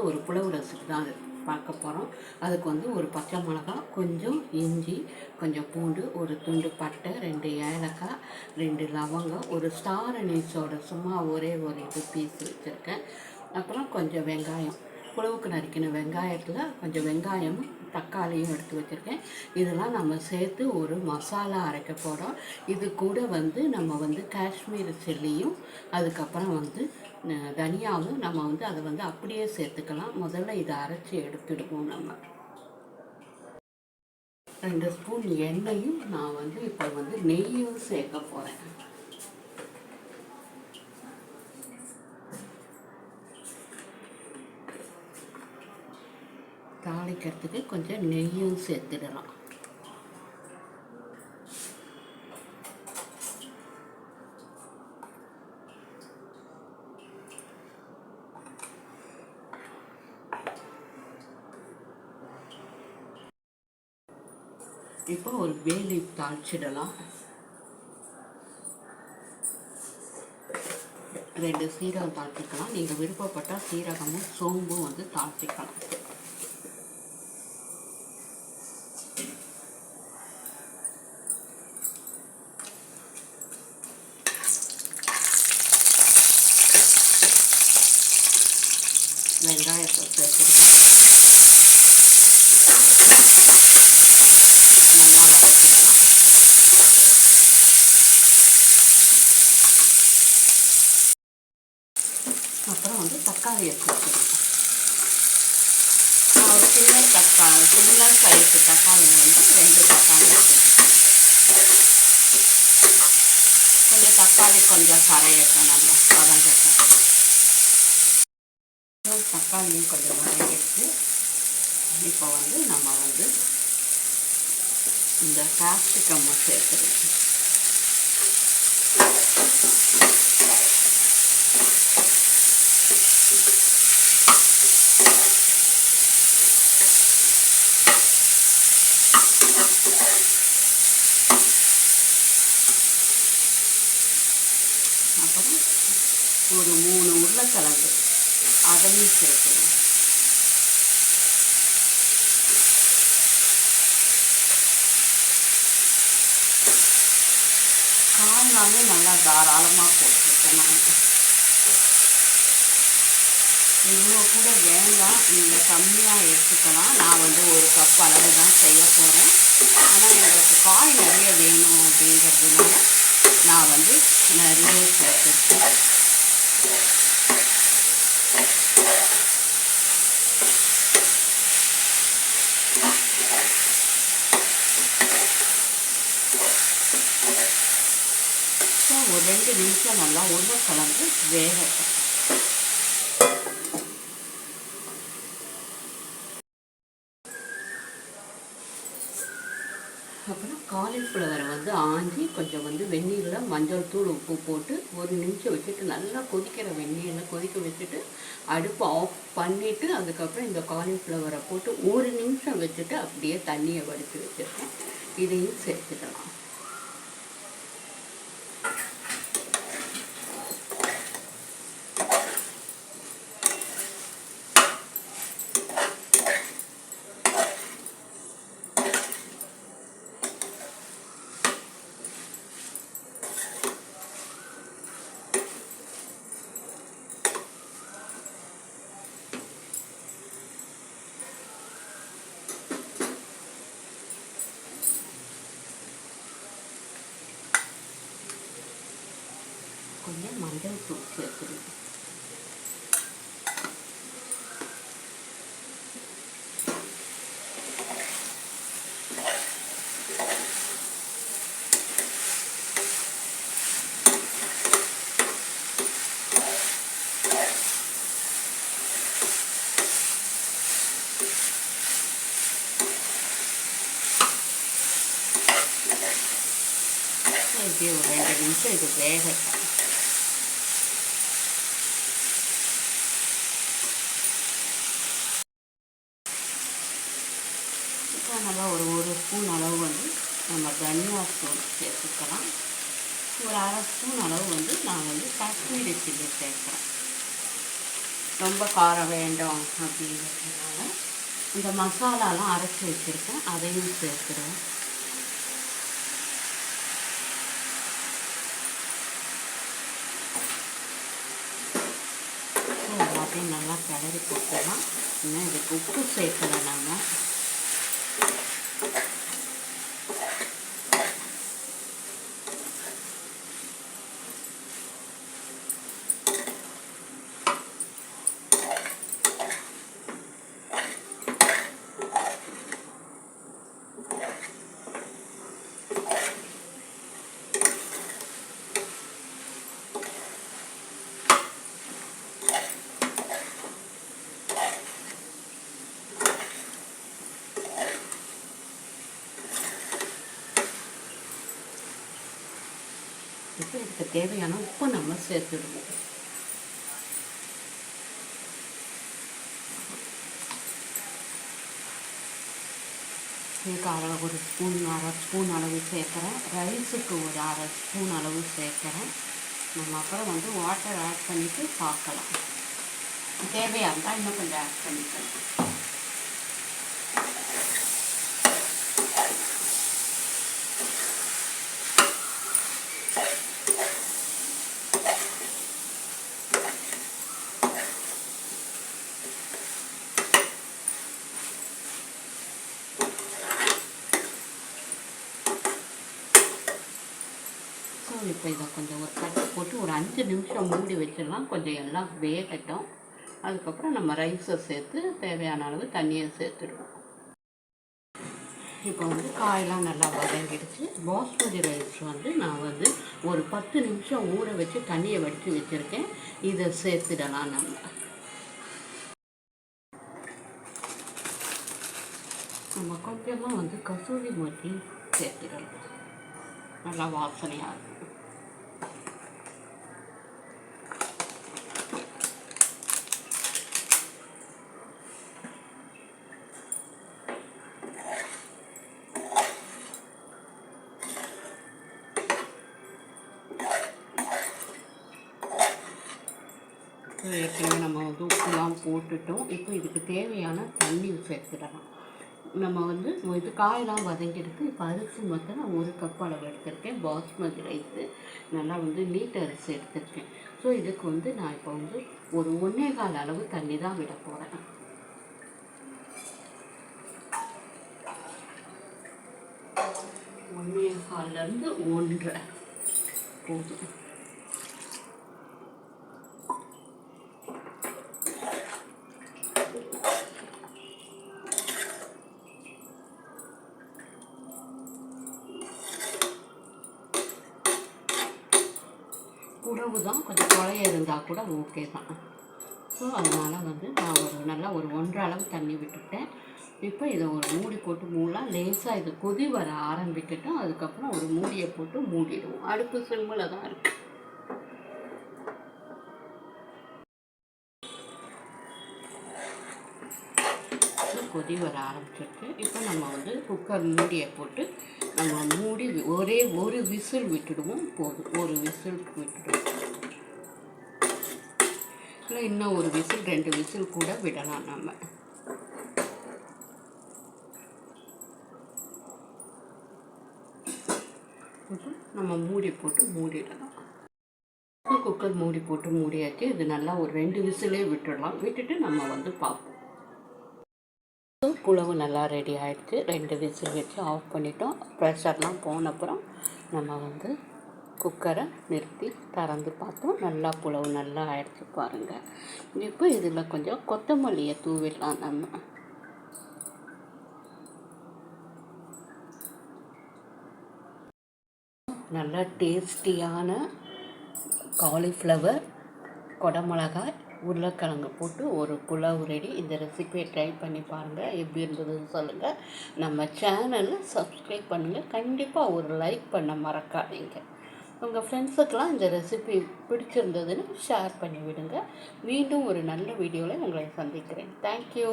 வந்து ஒரு புலவு ரசத்துக்கு தான் அது பார்க்க போகிறோம் அதுக்கு வந்து ஒரு பச்சை மிளகாய் கொஞ்சம் இஞ்சி கொஞ்சம் பூண்டு ஒரு துண்டு பட்டை ரெண்டு ஏலக்காய் ரெண்டு லவங்கம் ஒரு ஸ்டார் அனீஸோட சும்மா ஒரே ஒரு இது பீஸ் வச்சுருக்கேன். அப்புறம் கொஞ்சம் வெங்காயம். புலவுக்கு நறுக்கின வெங்காயத்தில் கொஞ்சம் வெங்காயமும் தக்காளியும் எடுத்து வச்சுருக்கேன். இதெல்லாம் நம்ம சேர்த்து ஒரு மசாலா அரைக்க போகிறோம் இது கூட வந்து நம்ம வந்து காஷ்மீர் சில்லியும் அதுக்கப்புறம் வந்து தனியாகவும் தனியாவும் நம்ம வந்து அதை வந்து அப்படியே சேர்த்துக்கலாம். முதல்ல இதை அரைச்சி எடுத்துடுவோம் நம்ம. ரெண்டு ஸ்பூன் எண்ணெயும் நான் வந்து இப்போ வந்து நெய்யும் சேர்க்க போகிறேன் தாளிக்கிறதுக்கு கொஞ்சம் நெய்யும் சேர்த்துடலாம். இப்போ ஒரு வேலி தாளிச்சிடலாம். ரெண்டு சீரகம் தாழ்த்திக்கலாம் நீங்கள் விருப்பப்பட்டால் சீரகமும் சோம்பும் வந்து தாழ்த்திக்கலாம் வெங்காயத்தை சேர்த்துருக்கோம் நல்லா வதக்கிடலாம் அப்புறம் வந்து தக்காளியை ஒரு சின்ன தக்காளி சின்ன சைஸு தக்காளி வந்து ரெண்டு தக்காளி கொஞ்சம் தக்காளி கொஞ்சம் கரையட்டும் நல்லா வதங்கட்டும் தக்காளியும் கொஞ்சம் வதங்கிடுச்சு இப்போ வந்து நம்ம வந்து இந்த கேப்சிகம் சேர்த்துருக்கோம் அப்புறம் ஒரு மூணு உருளைக்கிழங்கு அதையும் சேர்க்கணும். காய்லாமே நல்லா தாராளமாக போட்டிருக்கேன் நான். இவ்வளோ கூட வேண்டாம். நீங்கள் கம்மியாக எடுத்துக்கலாம். நான் வந்து ஒரு கப் அளவு தான் செய்ய போகிறேன் ஆனால் எங்களுக்கு காய் நிறைய வேணும் அப்படிங்கிறதுனால நான் வந்து நிறைய சேர்த்துருக்கேன். ஒரு ரெண்டு நிமிஷம் நல்லா உருளைக்கிழங்கு வேகட்டும். அப்புறம் காலிஃப்ளவரை அது ஆஞ்சி கொஞ்சம் வந்து வெந்நீரில் மஞ்சள் தூள் உப்பு போட்டு ஒரு நிமிஷம் வச்சுட்டு நல்லா கொதிக்கிற வெந்நீரில் கொதிக்க வச்சுட்டு அடுப்பை ஆஃப் பண்ணிவிட்டு அதுக்கப்புறம் இந்த காலிஃப்ளவரை போட்டு ஒரு நிமிஷம் வச்சுட்டு அப்படியே தண்ணியை வடித்து வச்சுருக்கேன். இதையும் சேர்த்துக்கலாம் கொஞ்சம் மஞ்சள் தூள் சேர்த்துருக்கேன் இப்படி ஒரு ரெண்டு நிமிஷம் இது வேகட்டும் இப்போ நல்லா ஒரு ஒரு ஸ்பூன் அளவு வந்து நம்ம தனியா தூள் சேர்த்துக்கலாம். ஒரு அரை ஸ்பூன் அளவு வந்து நான் வந்து காஷ்மீரி சில்லி சேர்க்குறேன். ரொம்ப காரம் வேண்டும் அப்படிங்கிறதுனால இந்த மசாலாலாம் அரைச்சி வச்சுருக்கேன் அதையும் சேர்த்துடுவேன் எல்லாத்தையும் நல்லா கிளறி போட்டுடலாம். இன்னும் இதுக்கு உப்பு சேர்க்கலை நம்ம. இப்போ இதுக்கு தேவையான உப்பு நம்ம சேர்த்துடுவோம். இதுக்கு அரை ஒரு ஸ்பூன் அரை ஸ்பூன் அளவு சேர்க்குறேன். ரைஸுக்கு ஒரு அரை ஸ்பூன் அளவு சேர்க்குறேன். நம்ம அப்புறம் வந்து வாட்டர் ஆட் பண்ணிவிட்டு பார்க்கலாம். தேவையாக இருந்தால் இன்னும் கொஞ்சம் ஆட் பண்ணிக்கலாம் ஸோ இப்போ இதை கொஞ்சம் ஒரு கட்டு போட்டு ஒரு அஞ்சு நிமிஷம் மூடி வச்சிடலாம். கொஞ்சம் எல்லாம் வேகட்டும். அதுக்கப்புறம் நம்ம ரைஸை சேர்த்து தேவையான அளவு தண்ணியை சேர்த்துடுவோம் இப்போ வந்து காயெல்லாம் நல்லா வதங்கிடுச்சு. பாஸ்மதி ரைஸ் வந்து நான் வந்து ஒரு பத்து நிமிஷம் ஊற வச்சு தண்ணியை வடித்து வச்சுருக்கேன். இதை சேர்த்துடலாம் நம்ம. நம்ம கொஞ்சமாக வந்து கசூரி மட்டி சேர்த்துடலாம் நல்லா வாசனையாக இருக்கும். ஏற்கனவே நம்ம வந்து உப்புலாம் போட்டுட்டோம். இப்போ இதுக்கு தேவையான தண்ணி சேர்த்துடலாம் நம்ம வந்து இது காயெல்லாம் வதங்கிடுக்கு இப்போ அரிசி மட்டும் நான் ஒரு கப் அளவு எடுத்திருக்கேன். பாஸ்மதி ரைஸு. நல்லா வந்து நீட் அரிசி எடுத்திருக்கேன். ஸோ இதுக்கு வந்து நான் இப்போ வந்து ஒரு ஒன்றே கால் அளவு தண்ணி தான் விட போகிறேன் ஒன்றே கால்லேருந்து ஒன்றரை. போதும். உறவு தான் கொஞ்சம் குழைய இருந்தால் கூட ஓகே தான். ஸோ அதனால் வந்து நான் ஒரு நல்லா ஒரு ஒன்றரை அளவு தண்ணி விட்டுட்டேன். இப்போ இதை ஒரு மூடி போட்டு மூடலாம். லேசாக இது கொதி வர ஆரம்பிக்கட்டும். அதுக்கப்புறம் ஒரு மூடியை போட்டு மூடிடுவோம். அடுப்பு சிம்மில் தான் இருக்குது கொதி வர ஆரம்பிச்சிருக்கு இப்போ நம்ம வந்து குக்கர் மூடியை போட்டு நம்ம மூடி ஒரே ஒரு விசில் விட்டுடுவோம். போதும். ஒரு விசில் விட்டுடுவோம். இல்லை இன்னும் ஒரு விசில் ரெண்டு விசில் கூட விடலாம் நம்ம. நம்ம மூடி போட்டு மூடிடலாம். குக்கர் மூடி போட்டு மூடியாச்சு. இது நல்லா ஒரு ரெண்டு விசிலே விட்டுடலாம். விட்டுட்டு நம்ம வந்து பார்ப்போம். குழவு புலவு நல்லா ரெடி ஆகிடுச்சு ரெண்டு விசில் வச்சு ஆஃப் பண்ணிட்டோம். ப்ரெஷர்லாம் போன அப்புறம் நம்ம வந்து குக்கரை நிறுத்தி திறந்து பார்த்தோம். நல்லா புலவு நல்லா ஆயிடுச்சு பாருங்கள் இப்போ இதில் கொஞ்சம் கொத்தமல்லியை தூவிடலாம் நம்ம. நல்லா டேஸ்டியான காலிஃப்ளவர் கொடமிளகாய் உருளைக்கிழங்கு போட்டு ஒரு புலாவ் ரெடி இந்த ரெசிபியை ட்ரை பண்ணி பாருங்கள் எப்படி இருந்ததுன்னு சொல்லுங்கள் நம்ம சேனலை சப்ஸ்கிரைப் பண்ணுங்கள் கண்டிப்பாக ஒரு லைக் பண்ண மறக்காதீங்க. உங்கள் ஃப்ரெண்ட்ஸுக்கெலாம் இந்த ரெசிபி பிடிச்சிருந்ததுன்னு ஷேர் பண்ணிவிடுங்க. மீண்டும் ஒரு நல்ல வீடியோவில் உங்களை சந்திக்கிறேன். தேங்க்யூ